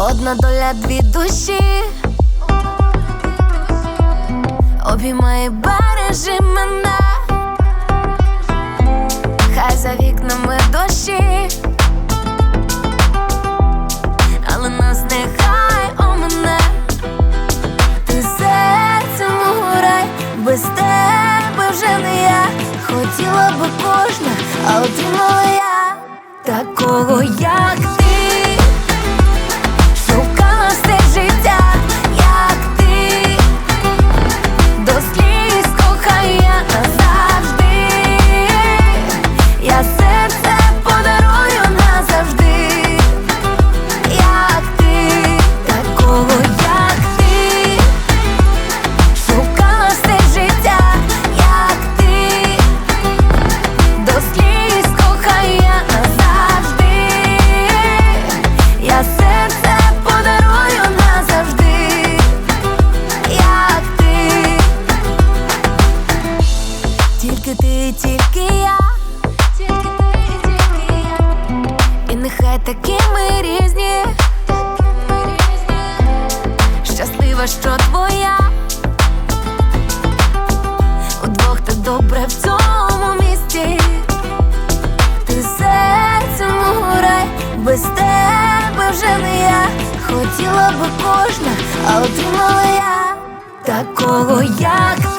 Одна доля, дві душі. Обіймай бережи мене, хай за вікнами дощі, але нас нехай у без тебе вже не я. Хотіла би кожна, а отримала я такого, як тільки ти, тільки я, тільки ти, тільки я, і нехай такі ми різні, щаслива, що твоя, удвох так добре в цьому місті. Ти серцем у рай, без тебе вже не я. Хотіла би кожна, а отримала я такого, як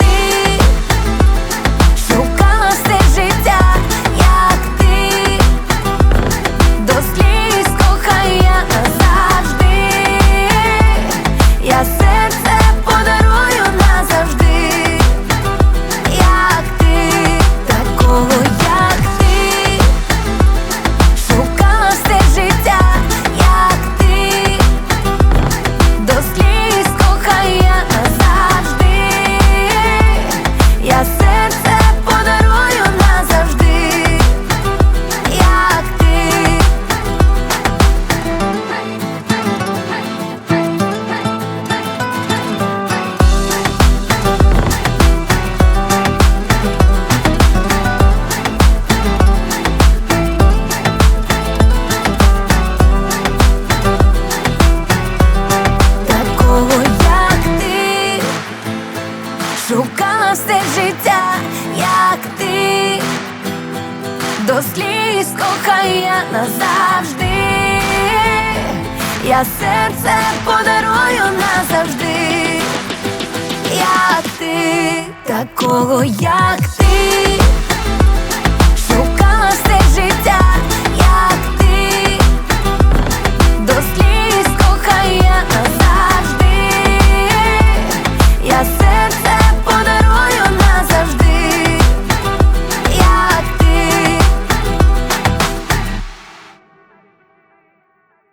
життя, як ти, до сліз кохає назавжди. Я серце подарую назавжди, як ти, такого, як